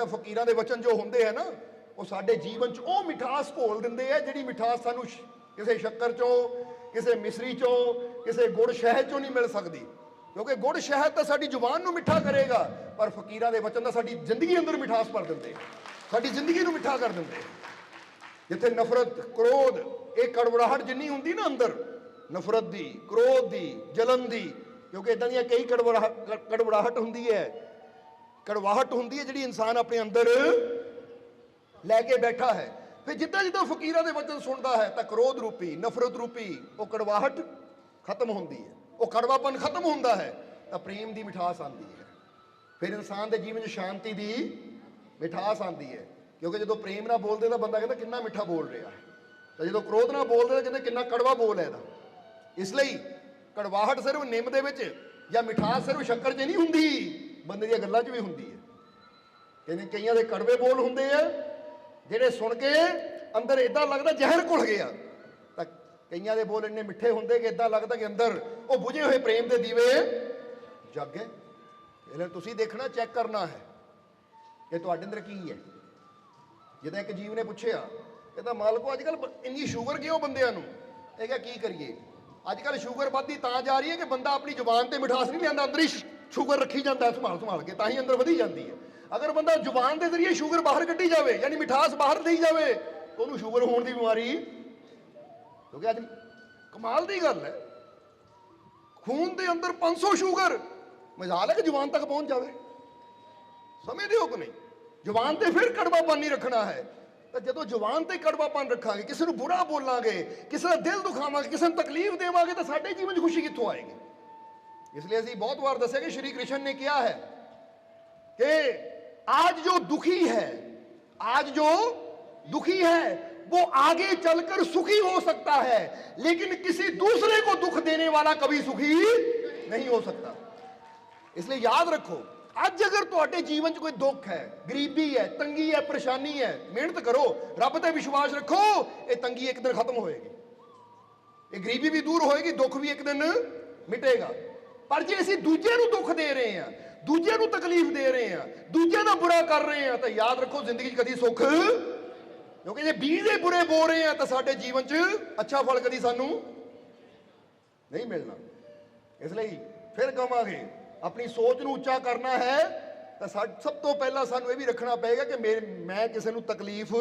ਸਿਰਫ ਫਕੀਰਾਂ ਦੇ ਵਚਨ ਜੋ ਹੁੰਦੇ ਆ ਨਾ, ਉਹ ਸਾਡੇ ਜੀਵਨ 'ਚ ਉਹ ਮਿਠਾਸ ਘੋਲ ਦਿੰਦੇ ਆ, ਜਿਹੜੀ ਮਿਠਾਸ ਸਾਨੂੰ ਕਿਸੇ ਸ਼ੱਕਰ 'ਚੋਂ, ਕਿਸੇ ਮਿਸਰੀ 'ਚੋਂ, ਕਿਸੇ ਗੁੜ ਸ਼ਹਿਦ 'ਚੋਂ ਨਹੀਂ ਮਿਲ ਸਕਦੀ। ਕਿਉਂਕਿ ਗੁੜ ਸ਼ਹਿਦ ਤਾਂ ਸਾਡੀ ਜ਼ੁਬਾਨ ਨੂੰ ਮਿੱਠਾ ਕਰੇਗਾ, ਪਰ ਫਕੀਰਾਂ ਦੇ ਵਚਨ ਤਾਂ ਸਾਡੀ ਜ਼ਿੰਦਗੀ ਅੰਦਰ ਮਿਠਾਸ ਭਰ ਦਿੰਦੇ ਸਾਡੀ ਜ਼ਿੰਦਗੀ ਨੂੰ ਮਿੱਠਾ ਕਰ ਦਿੰਦੇ ਜਿੱਥੇ ਨਫ਼ਰਤ, ਕ੍ਰੋਧ, ਇਹ ਕੜਵੜਾਹਟ ਜਿੰਨੀ ਹੁੰਦੀ ਨਾ ਅੰਦਰ, ਨਫ਼ਰਤ ਦੀ, ਕ੍ਰੋਧ ਦੀ, ਜਲਨ ਦੀ, ਕਿਉਂਕਿ ਇਦਾਂ ਦੀਆਂ ਕਈ ਕੜਵੜਾਹਟ ਕੜਵੜਾਹਟ ਹੁੰਦੀ ਹੈ। ਕੜਵਾਹਟ ਹੁੰਦੀ ਹੈ ਜਿਹੜੀ ਇਨਸਾਨ ਆਪਣੇ ਅੰਦਰ ਲੈ ਕੇ ਬੈਠਾ ਹੈ। ਫਿਰ ਜਿੱਦਾਂ ਜਿੱਦਾਂ ਫਕੀਰਾਂ ਦੇ ਵਚਨ ਸੁਣਦਾ ਹੈ, ਤਾਂ ਕ੍ਰੋਧ ਰੂਪੀ, ਨਫ਼ਰਤ ਰੂਪੀ, ਉਹ ਕੜਵਾਹਟ ਖਤਮ ਹੁੰਦੀ ਹੈ। ਉਹ ਕੜਵਾਪਨ ਖਤਮ ਹੁੰਦਾ ਹੈ, ਤਾਂ ਪ੍ਰੇਮ ਦੀ ਮਿਠਾਸ ਆਉਂਦੀ ਹੈ। ਫਿਰ ਇਨਸਾਨ ਦੇ ਜੀਵਨ 'ਚ ਸ਼ਾਂਤੀ ਦੀ ਮਿਠਾਸ ਆਉਂਦੀ ਹੈ, ਕਿਉਂਕਿ ਜਦੋਂ ਪ੍ਰੇਮ ਨਾਲ ਬੋਲਦੇ ਤਾਂ ਬੰਦਾ ਕਹਿੰਦਾ ਕਿੰਨਾ ਮਿੱਠਾ ਬੋਲ ਰਿਹਾ ਹੈ। ਤਾਂ ਜਦੋਂ ਕ੍ਰੋਧ ਨਾਲ ਬੋਲਦੇ ਤਾਂ ਕਹਿੰਦੇ ਕਿੰਨਾ ਕੜਵਾ ਬੋਲ ਹੈ ਇਹਦਾ। ਇਸ ਲਈ ਕੜਵਾਹਟ ਸਿਰਫ ਨਿੰਮ ਦੇ ਵਿੱਚ ਜਾਂ ਮਿਠਾਸ ਸਿਰਫ ਸ਼ੱਕਰ 'ਚ ਨਹੀਂ ਹੁੰਦੀ। ਬੰਦੇ ਦੀਆਂ ਗੱਲਾਂ 'ਚ ਵੀ ਹੁੰਦੀ ਹੈ। ਕਹਿੰਦੇ ਕਈਆਂ ਦੇ ਕੜਵੇ ਬੋਲ ਹੁੰਦੇ ਆ, ਜਿਹੜੇ ਸੁਣ ਕੇ ਅੰਦਰ ਇਦਾਂ ਲੱਗਦਾ ਜ਼ਹਿਰ ਘੁਲ ਗਿਆ। ਤਾਂ ਕਈਆਂ ਦੇ ਬੋਲ ਇੰਨੇ ਮਿੱਠੇ ਹੁੰਦੇ ਕਿ ਇਦਾਂ ਲੱਗਦਾ ਕਿ ਅੰਦਰ ਉਹ ਬੁਝੇ ਹੋਏ ਪ੍ਰੇਮ ਦੇ ਦੀਵੇ ਜਗ ਗਏ ਇਹਨਾਂ ਤੁਸੀਂ ਦੇਖਣਾ, ਚੈੱਕ ਕਰਨਾ ਹੈ ਕਿ ਤੁਹਾਡੇ ਅੰਦਰ ਕੀ ਹੈ। ਜਿਹਦਾ ਇੱਕ ਜੀਵ ਨੇ ਪੁੱਛਿਆ, ਕਹਿੰਦਾ, ਮਾਲਕੋ ਅੱਜ ਕੱਲ ਇੰਨੀ ਸ਼ੂਗਰ ਕਿਉਂ ਬੰਦਿਆਂ ਨੂੰ? ਇਹ ਕਿਹਾ, ਕੀ ਕਰੀਏ? ਅੱਜ ਕੱਲ ਸ਼ੂਗਰ ਵੱਧਦੀ ਤਾਂ ਜਾ ਰਹੀ ਹੈ ਕਿ ਬੰਦਾ ਆਪਣੀ ਜ਼ੁਬਾਨ ਤੇ ਮਿਠਾਸ ਨਹੀਂ ਲਿਆਂਦਾ, ਅੰਦਰ ਹੀ ਸ਼ੂਗਰ ਰੱਖੀ ਜਾਂਦਾ ਸੰਭਾਲ ਸੰਭਾਲ ਕੇ, ਤਾਂ ਹੀ ਅੰਦਰ ਵਧੀ ਜਾਂਦੀ ਹੈ। ਅਗਰ ਬੰਦਾ ਜ਼ੁਬਾਨ ਦੇ ਜ਼ਰੀਏ ਸ਼ੂਗਰ ਬਾਹਰ ਕੱਢੀ ਜਾਵੇ, ਯਾਨੀ ਮਿਠਾਸ ਬਾਹਰ ਦੇਈ ਜਾਵੇ, ਤਾਂ ਉਹਨੂੰ ਸ਼ੂਗਰ ਹੋਣ ਦੀ ਬਿਮਾਰੀ ਕਿਉਂਕਿ ਅੱਜ ਕਮਾਲ ਦੀ ਗੱਲ ਹੈ। ਖੂਨ ਦੇ ਅੰਦਰ 500 ਸ਼ੂਗਰ ਮਜ਼ਾਲ ਹੈ ਕਿ ਜ਼ੁਬਾਨ ਤੱਕ ਪਹੁੰਚ ਜਾਵੇ? ਸਮਝਦੇ ਹੋ ਕਿ ਨਹੀਂ? ਜ਼ੁਬਾਨ ਤੇ ਫਿਰ ਕੜਵਾਪਨ ਨਹੀਂ ਰੱਖਣਾ ਹੈ। ਤਾਂ ਜਦੋਂ ਜ਼ੁਬਾਨ ਤੇ ਕੜਵਾਪਨ ਰੱਖਾਂਗੇ, ਕਿਸੇ ਨੂੰ ਬੁਰਾ ਬੋਲਾਂਗੇ, ਕਿਸੇ ਦਾ ਦਿਲ ਦੁਖਾਵਾਂਗੇ, ਕਿਸੇ ਨੂੰ ਤਕਲੀਫ ਦੇਵਾਂਗੇ, ਤਾਂ ਸਾਡੇ ਜੀਵਨ 'ਚ ਖੁਸ਼ੀ ਕਿੱਥੋਂ ਆਏਗੀ? ਇਸ ਲਈ ਅਸੀਂ ਬਹੁਤ ਵਾਰ ਦੱਸਿਆ ਕਿ ਸ਼੍ਰੀ ਕ੍ਰਿਸ਼ਨ ਨੇ ਕਿਹਾ ਹੈ कि आज जो दुखी है आज जो दुखी है वो आगे चलकर सुखी हो सकता है लेकिन किसी दूसरे को दुख देने वाला कभी सुखी नहीं हो सकता इसलिए याद रखो ਅੱਜ ਅਗਰ ਤੁਹਾਡੇ ਜੀਵਨ 'ਚ ਕੋਈ ਦੁੱਖ ਹੈ ਗਰੀਬੀ ਹੈ ਤੰਗੀ ਹੈ ਪਰੇਸ਼ਾਨੀ ਹੈ ਮਿਹਨਤ ਕਰੋ ਰੱਬ ਤੇ ਵਿਸ਼ਵਾਸ ਰੱਖੋ ਇਹ ਤੰਗੀ ਇੱਕ ਦਿਨ ਖਤਮ ਹੋਏਗੀ ਇਹ ਗਰੀਬੀ ਵੀ ਦੂਰ ਹੋਏਗੀ ਦੁੱਖ ਵੀ ਇੱਕ ਦਿਨ ਮਿਟੇਗਾ ਪਰ ਜੇ ਅਸੀਂ ਦੂਜੇ ਨੂੰ ਦੁੱਖ ਦੇ ਰਹੇ ਹਾਂ ਦੂਜੇ ਨੂੰ ਤਕਲੀਫ ਦੇ ਰਹੇ ਹਾਂ ਦੂਜੇ ਦਾ ਬੁਰਾ ਕਰ ਰਹੇ ਹਾਂ, ਤਾਂ ਯਾਦ ਰੱਖੋ ਜ਼ਿੰਦਗੀ 'ਚ ਕਦੀ ਸੁੱਖ ਕਿਉਂਕਿ ਜੇ ਬੀਜ ਦੇ ਬੁਰੇ ਬੋ ਰਹੇ ਹਾਂ ਤਾਂ ਸਾਡੇ ਜੀਵਨ 'ਚ ਅੱਛਾ ਫਲ ਕਦੀ ਸਾਨੂੰ ਨਹੀਂ ਮਿਲਣਾ। ਇਸ ਲਈ ਫਿਰ ਕਵਾਂਗੇ, ਆਪਣੀ ਸੋਚ ਨੂੰ ਉੱਚਾ ਕਰਨਾ ਹੈ, ਤਾਂ ਸਾ- ਸਭ ਤੋਂ ਪਹਿਲਾਂ ਸਾਨੂੰ ਇਹ ਵੀ ਰੱਖਣਾ ਪਏਗਾ ਕਿ ਮੇਰੇ ਮੈਂ ਕਿਸੇ ਨੂੰ ਤਕਲੀਫ,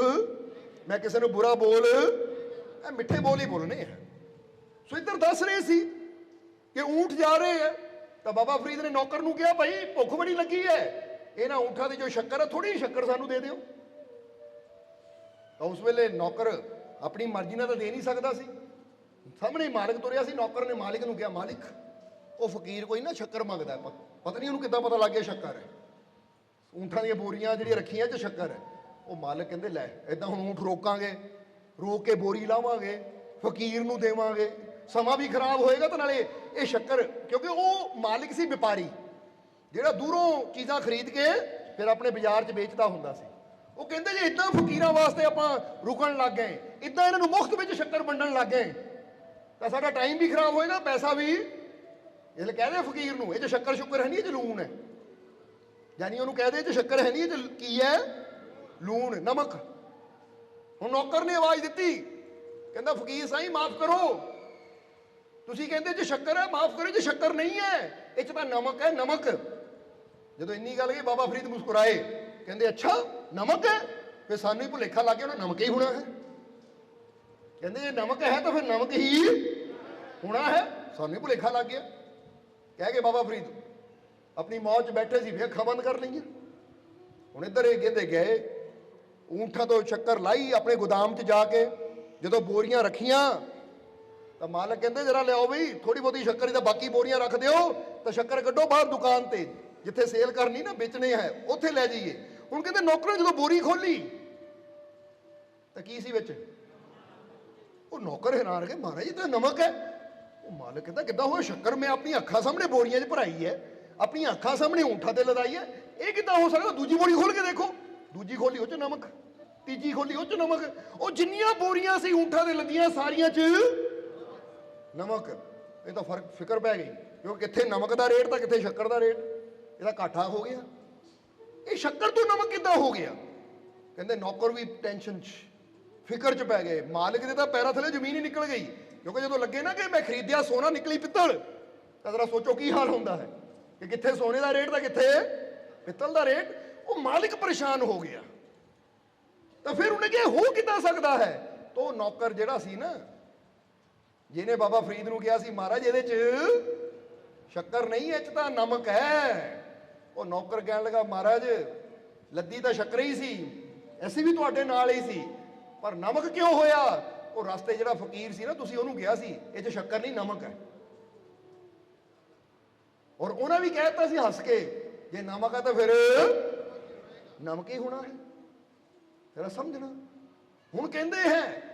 ਮੈਂ ਕਿਸੇ ਨੂੰ ਬੁਰਾ ਬੋਲ, ਇਹ ਮਿੱਠੇ ਬੋਲ ਹੀ ਬੋਲਣੇ ਆ। ਸੋ ਇੱਧਰ ਦੱਸ ਰਹੇ ਸੀ ਕਿ ਊਂਠ ਜਾ ਰਹੇ ਆ। ਤਾਂ ਬਾਬਾ ਫਰੀਦ ਨੇ ਨੌਕਰ ਨੂੰ ਕਿਹਾ, ਭਾਈ, ਭੁੱਖ ਬੜੀ ਲੱਗੀ ਹੈ ਇਹਨਾਂ ਊਂਠਾਂ ਦੀ ਜੋ ਸ਼ੱਕਰ ਹੈ ਥੋੜੀ ਸ਼ੱਕਰ ਸਾਨੂੰ ਦੇ ਦਿਓ। ਤਾਂ ਉਸ ਵੇਲੇ ਨੌਕਰ ਆਪਣੀ ਮਰਜ਼ੀ ਨਾਲ ਤਾਂ ਦੇ ਨਹੀਂ ਸਕਦਾ ਸੀ। ਸਾਹਮਣੇ ਮਾਲਕ ਤੁਰਿਆ ਸੀ, ਨੌਕਰ ਨੇ ਮਾਲਿਕ ਨੂੰ ਕਿਹਾ, ਮਾਲਿਕ, ਉਹ ਫਕੀਰ ਕੋਈ ਨਾ ਸ਼ੱਕਰ ਮੰਗਦਾ ਹੈ। ਪਤਾ ਨਹੀਂ ਉਹਨੂੰ ਕਿੱਦਾਂ ਪਤਾ ਲੱਗ ਗਿਆ ਸ਼ੱਕਰ ਹੈ। ਊਂਠਾਂ ਦੀਆਂ ਬੋਰੀਆਂ ਜਿਹੜੀਆਂ ਰੱਖੀਆਂ ਚ ਸ਼ੱਕਰ ਹੈ, ਉਹ ਮਾਲਕ ਕਹਿੰਦੇ, ਲੈ ਇਦਾਂ ਹੁਣ ਊਂਠ ਰੋਕਾਂਗੇ, ਰੋਕ ਕੇ ਬੋਰੀ ਲਾਵਾਂਗੇ, ਫਕੀਰ ਨੂੰ ਦੇਵਾਂਗੇ। ਸਮਾਂ ਵੀ ਖਰਾਬ ਹੋਏਗਾ ਤਾਂ ਨਾਲੇ ਇਹ ਸ਼ੱਕਰ, ਕਿਉਂਕਿ ਉਹ ਮਾਲਿਕ ਸੀ ਵਪਾਰੀ। ਜਿਹੜਾ ਦੂਰੋਂ ਚੀਜ਼ਾਂ ਖਰੀਦ ਕੇ ਫਿਰ ਆਪਣੇ ਬਾਜ਼ਾਰ 'ਚ ਵੇਚਦਾ ਹੁੰਦਾ ਸੀ। ਉਹ ਕਹਿੰਦੇ ਜੇ ਇਦਾਂ ਫਕੀਰਾਂ ਵਾਸਤੇ ਆਪਾਂ ਰੁਕਣ ਲੱਗ ਗਏ ਇਦਾਂ ਇਹਨਾਂ ਨੂੰ ਮੁਫਤ ਵਿੱਚ ਸ਼ੱਕਰ ਵੰਡਣ ਲੱਗ ਗਏ, ਤਾਂ ਸਾਡਾ ਟਾਈਮ ਵੀ ਖਰਾਬ ਹੋਏਗਾ ਪੈਸਾ ਵੀ। ਇਹ ਲਈ ਕਹਦੇ ਫਕੀਰ ਨੂੰ, ਇਹ 'ਚ ਸ਼ੱਕਰ ਸ਼ੁੱਕਰ ਹੈ ਨਹੀਂ, ਇਹ 'ਚ ਲੂਣ ਹੈ। ਯਾਨੀ ਉਹਨੂੰ ਕਹਦੇ ਇਹ 'ਚ ਸ਼ੱਕਰ ਹੈ ਨਹੀਂ, ਇਹ 'ਚ ਕੀ ਹੈ? ਲੂਣ, ਨਮਕ। ਹੁਣ ਨੌਕਰ ਨੇ ਆਵਾਜ਼ ਦਿੱਤੀ, ਕਹਿੰਦਾ ਫਕੀਰ ਸਾਈਂ, ਮਾਫ ਕਰੋ। ਤੁਸੀਂ ਕਹਿੰਦੇ ਜੇ ਸ਼ੱਕਰ ਹੈ ਮਾਫ ਕਰੋ ਜੇ ਸ਼ੱਕਰ ਨਹੀਂ ਹੈ ਇਹ 'ਚ ਤਾਂ ਨਮਕ ਹੈ ਨਮਕ ਜਦੋਂ ਇੰਨੀ ਗੱਲ ਗਈ ਬਾਬਾ ਫਰੀਦ ਮੁਸਕਰਾਏ ਕਹਿੰਦੇ ਅੱਛਾ ਨਮਕ ਹੈ ਫਿਰ ਸਾਨੂੰ ਹੀ ਭੁਲੇਖਾ ਲੱਗ ਗਿਆ ਉਹਨਾਂ ਨਮਕ ਹੀ ਹੋਣਾ ਹੈ ਕਹਿੰਦੇ ਜੇ ਨਮਕ ਹੈ ਤਾਂ ਫਿਰ ਨਮਕ ਹੀ ਹੋਣਾ ਹੈ ਸਾਨੂੰ ਹੀ ਭੁਲੇਖਾ ਲੱਗ ਗਿਆ ਕਹਿ ਕੇ ਬਾਬਾ ਫਰੀਦ ਆਪਣੀ ਮੌਜ 'ਚ ਬੈਠੇ ਸੀ ਫਿਰ ਅੱਖਾਂ ਬੰਦ ਕਰ ਲਈਆਂ ਹੁਣ ਇੱਧਰ ਇਹ ਕਹਿੰਦੇ ਗਏ ਊਂਠਾਂ ਤੋਂ ਸ਼ੱਕਰ ਲਾਈ ਆਪਣੇ ਗੋਦਾਮ 'ਚ ਜਾ ਕੇ ਜਦੋਂ ਬੋਰੀਆਂ ਰੱਖੀਆਂ ਤਾਂ ਮਾਲਕ ਕਹਿੰਦੇ, ਜਰਾ ਲਿਆਓ ਬਈ ਥੋੜੀ ਬਹੁਤੀ ਸ਼ੱਕਰ ਹੀ ਤਾਂ ਬਾਕੀ ਬੋਰੀਆਂ ਰੱਖ ਦਿਓ। ਤਾਂ ਸ਼ੱਕਰ ਕੱਢੋ ਬਾਹਰ ਦੁਕਾਨ ਤੇ, ਜਿੱਥੇ ਸੇਲ ਕਰਨੀ ਨਾ, ਵੇਚਣੇ ਹੈ, ਉੱਥੇ ਲੈ ਜਾਈਏ। ਹੁਣ ਕਹਿੰਦੇ, ਨੌਕਰ ਨੇ ਜਦੋਂ ਬੋਰੀ ਖੋਲੀ ਤਾਂ ਕੀ ਸੀ ਵਿੱਚ? ਉਹ ਨੌਕਰ ਹੈਰਾਨ ਕੇ ਮਹਾਰਾਜ, ਇਹ ਤਾਂ ਨਮਕ ਹੈ। ਉਹ ਮਾਲਕ ਕਹਿੰਦਾ, ਕਿੱਦਾਂ ਹੋਇਆ? ਸ਼ੱਕਰ ਮੈਂ ਆਪਣੀ ਅੱਖਾਂ ਸਾਹਮਣੇ ਬੋਰੀਆਂ 'ਚ ਭਰਾਈ ਹੈ ਆਪਣੀਆਂ ਅੱਖਾਂ ਸਾਹਮਣੇ ਊਂਠਾਂ ਤੇ ਲਦਾਈ ਹੈ। ਇਹ ਕਿੱਦਾਂ ਹੋ ਸਕਦਾ? ਦੂਜੀ ਬੋਰੀ ਖੋਲ ਕੇ ਦੇਖੋ। ਦੂਜੀ ਖੋਲੀ ਉਹ 'ਚ ਨਮਕ। ਤੀਜੀ ਖੋਲੀ ਉਹ 'ਚ ਨਮਕ। ਉਹ ਜਿੰਨੀਆਂ ਬੋਰੀਆਂ ਸੀ ਊਂਠਾਂ ਤੇ ਲੱਦੀਆਂ ਸਾਰੀਆਂ 'ਚ ਨਮਕ, ਇਹ ਤਾਂ ਫ਼ਰਕ ਫਿਕਰ ਪੈ ਗਈ ਕਿਉਂਕਿ ਕਿੱਥੇ ਨਮਕ ਦਾ ਰੇਟ ਤਾਂ ਕਿੱਥੇ ਸ਼ੱਕਰ ਦਾ ਰੇਟ? ਇਹਦਾ ਘਾਟਾ ਹੋ ਗਿਆ। ਇਹ ਸ਼ੱਕਰ ਤੋਂ ਨਮਕ ਕਿੱਦਾਂ ਹੋ ਗਿਆ? ਕਹਿੰਦੇ ਨੌਕਰ ਵੀ ਟੈਨਸ਼ਨ 'ਚ, ਫਿਕਰ 'ਚ ਪੈ ਗਏ। ਮਾਲਕ ਦੇ ਤਾਂ ਪੈਰਾਂ ਥੱਲੇ ਜ਼ਮੀਨ ਹੀ ਨਿਕਲ ਗਈ। ਕਿਉਂਕਿ ਜਦੋਂ ਲੱਗੇ ਨਾ ਕਿ ਮੈਂ ਖਰੀਦਿਆ ਸੋਨਾ ਨਿਕਲੀ ਪਿੱਤਲ, ਤਾਂ ਜ਼ਰਾ ਸੋਚੋ ਕੀ ਹਾਲ ਹੁੰਦਾ ਹੈ? ਕਿ ਕਿੱਥੇ ਸੋਨੇ ਦਾ ਰੇਟ ਤਾਂ ਕਿੱਥੇ? ਪਿੱਤਲ ਦਾ ਰੇਟ? ਉਹ ਮਾਲਕ ਪਰੇਸ਼ਾਨ ਹੋ ਗਿਆ। ਤਾਂ ਫਿਰ ਉਹਨੇ ਕਿਹਾ, ਹੋ ਕਿੱਦਾਂ ਸਕਦਾ ਹੈ? ਤਾਂ ਉਹ ਨੌਕਰ ਜਿਹੜਾ ਸੀ ਨਾ ਜਿਹਨੇ ਬਾਬਾ ਫਰੀਦ ਨੂੰ ਕਿਹਾ ਸੀ, ਮਹਾਰਾਜ, ਇਹਦੇ 'ਚ ਸ਼ੱਕਰ ਨਹੀਂ ਇਹ 'ਚ ਤਾਂ ਨਮਕ ਹੈ। ਉਹ ਨੌਕਰ ਕਹਿਣ ਲੱਗਾ, ਮਹਾਰਾਜ, ਲੱਦੀ ਤਾਂ ਸ਼ੱਕਰ ਹੀ ਸੀ ਅਸੀਂ ਵੀ ਤੁਹਾਡੇ ਨਾਲ ਹੀ ਸੀ, ਪਰ ਨਮਕ ਕਿਉਂ ਹੋਇਆ? ਉਹ ਰਸਤੇ ਜਿਹੜਾ ਫਕੀਰ ਸੀ ਨਾ, ਤੁਸੀਂ ਉਹਨੂੰ ਕਿਹਾ ਸੀ, ਇਹ 'ਚ ਸ਼ੱਕਰ ਨਹੀਂ, ਨਮਕ ਹੈ। ਔਰ ਉਹਨਾਂ ਵੀ ਕਹਿਤਾ ਸੀ ਹੱਸ ਕੇ, ਜੇ ਨਮਕ ਹੈ ਤਾਂ ਫਿਰ ਨਮਕ ਹੀ ਹੋਣਾ ਹੈ। ਤੇਰਾ ਸਮਝਣਾ। ਹੁਣ ਕਹਿੰਦੇ ਹੈ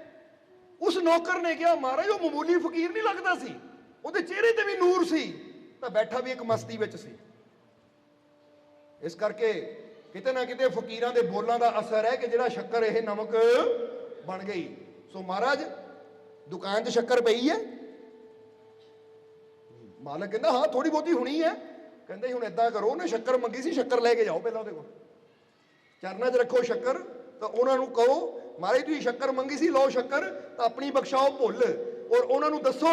ਉਸ ਨੌਕਰ ਨੇ ਕਿਹਾ, ਮਹਾਰਾਜ, ਉਹ ਮਾਮੂਲੀ ਫਕੀਰ ਨਹੀਂ ਲੱਗਦਾ ਸੀ। ਉਹਦੇ ਚਿਹਰੇ ਤੇ ਵੀ ਨੂਰ ਸੀ। ਤਾਂ ਬੈਠਾ ਵੀ ਇੱਕ ਮਸਤੀ ਵਿੱਚ ਸੀ। ਇਸ ਕਰਕੇ ਕਿਤੇ ਨਾ ਕਿਤੇ ਫਕੀਰਾਂ ਦੇ ਬੋਲਾਂ ਦਾ ਅਸਰ ਹੈ ਕਿ ਜਿਹੜਾ ਸ਼ੱਕਰ ਇਹ ਨਮਕ ਬਣ ਗਈ। ਸੋ ਮਹਾਰਾਜ, ਦੁਕਾਨ 'ਚ ਸ਼ੱਕਰ ਪਈ ਹੈ? ਮਾਲਕ ਕਹਿੰਦਾ, ਹਾਂ ਥੋੜੀ ਬਹੁਤੀ ਹੋਣੀ ਹੈ। ਕਹਿੰਦੇ, ਹੁਣ ਏਦਾਂ ਕਰੋ, ਉਹਨੇ ਸ਼ੱਕਰ ਮੰਗੀ ਸੀ, ਸ਼ੱਕਰ ਲੈ ਕੇ ਜਾਓ ਪਹਿਲਾਂ ਉਹਦੇ ਕੋਲ। ਚਰਨਾਂ 'ਚ ਰੱਖੋ ਸ਼ੱਕਰ, ਤਾਂ ਉਹਨਾਂ ਨੂੰ ਕਹੋ ਮਹਾਰਾਜ ਤੁਸੀਂ ਸ਼ੱਕਰ ਮੰਗੀ ਸੀ, ਲਓ ਸ਼ੱਕਰ, ਤਾਂ ਆਪਣੀ ਬਖਸ਼ਾਓ ਭੁੱਲ। ਔਰ ਉਹਨਾਂ ਨੂੰ ਦੱਸੋ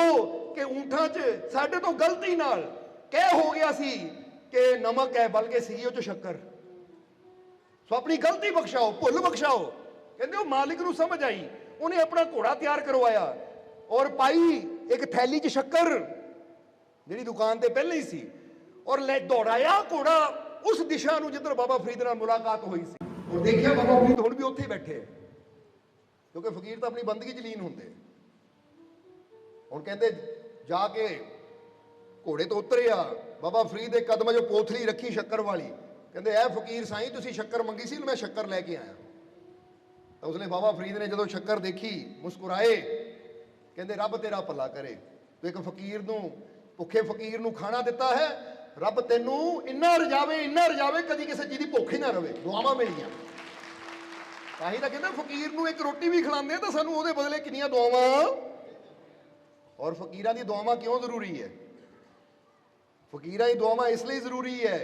ਕਿ ਊਂਠਾਂ 'ਚ ਸਾਡੇ ਤੋਂ ਗਲਤੀ ਨਾਲ ਕਹਿ ਹੋ ਗਿਆ ਸੀ ਕਿ ਨਮਕ ਹੈ, ਬਲਕਿ ਸੀ ਉਹ 'ਚ ਸ਼ੱਕਰ। ਸੋ ਆਪਣੀ ਗਲਤੀ ਬਖਸ਼ਾਓ, ਭੁੱਲ ਬਖਸ਼ਾਓ। ਕਹਿੰਦੇ ਉਹ ਮਾਲਿਕ ਨੂੰ ਸਮਝ ਆਈ, ਉਹਨੇ ਆਪਣਾ ਘੋੜਾ ਤਿਆਰ ਕਰਵਾਇਆ। ਔਰ ਪਾਈ ਇੱਕ ਥੈਲੀ 'ਚ ਸ਼ੱਕਰ, ਜਿਹੜੀ ਦੁਕਾਨ ਤੇ ਪਹਿਲਾਂ ਹੀ ਸੀ। ਔਰ ਲੈ ਦੌੜਾਇਆ ਘੋੜਾ, ਉਸ ਦਿਸ਼ਾ ਨੂੰ ਜਿੱਧਰ ਬਾਬਾ ਫਰੀਦ ਨਾਲ ਮੁਲਾਕਾਤ ਹੋਈ ਸੀ। ਔਰ ਦੇਖਿਆ ਬਾਬਾ ਫਰੀਦ ਹੁਣ ਵੀ ਉੱਥੇ ਬੈਠੇ। ਕਿਉਂਕਿ ਫਕੀਰ ਤਾਂ ਆਪਣੀ ਬੰਦਗੀ 'ਚ ਲੀਨ ਹੁੰਦੇ ਹੁਣ ਕਹਿੰਦੇ, ਜਾ ਕੇ ਘੋੜੇ ਤੋਂ ਉਤਰਿਆ, ਬਾਬਾ ਫਰੀਦ ਦੇ ਕਦਮਾਂ 'ਚ ਪੋਥਲੀ ਰੱਖੀ ਸ਼ੱਕਰ ਵਾਲੀ। ਕਹਿੰਦੇ, ਐ ਫਕੀਰ ਸਾਈਂ, ਤੁਸੀਂ ਸ਼ੱਕਰ ਮੰਗੀ ਸੀ, ਮੈਂ ਸ਼ੱਕਰ ਲੈ ਕੇ ਆਇਆ। ਤਾਂ ਉਸਨੇ ਬਾਬਾ ਫਰੀਦ ਨੇ ਜਦੋਂ ਸ਼ੱਕਰ ਦੇਖੀ, ਮੁਸਕਰਾਏ। ਕਹਿੰਦੇ, ਰੱਬ ਤੇਰਾ ਭਲਾ ਕਰੇ। ਤੂੰ ਇੱਕ ਫਕੀਰ ਨੂੰ, ਭੁੱਖੇ ਫਕੀਰ ਨੂੰ ਖਾਣਾ ਦਿੱਤਾ ਹੈ, ਰੱਬ ਤੈਨੂੰ ਇੰਨਾ ਰਜਾਵੇ ਇੰਨਾ ਰਜਾਵੇ, ਕਦੀ ਕਿਸੇ ਚੀਜ਼ ਦੀ ਭੁੱਖ ਹੀ ਨਾ ਰਵੇ। ਦੁਆਵਾਂ ਮਿਲੀਆਂ ਤਾਂ ਹੀ ਤਾਂ ਕਹਿੰਦੇ ਫਕੀਰ ਨੂੰ ਇੱਕ ਰੋਟੀ ਵੀ ਖਿਲਾਉਂਦੇ ਆ ਤਾਂ ਸਾਨੂੰ ਉਹਦੇ ਬਦਲੇ ਕਿੰਨੀਆਂ ਦੁਆਵਾਂ ਔਰ ਫਕੀਰਾਂ ਦੀ ਦੁਆਵਾਂ ਕਿਉਂ ਜ਼ਰੂਰੀ ਹੈ फकीरा की दुआवा इसलिए जरूरी है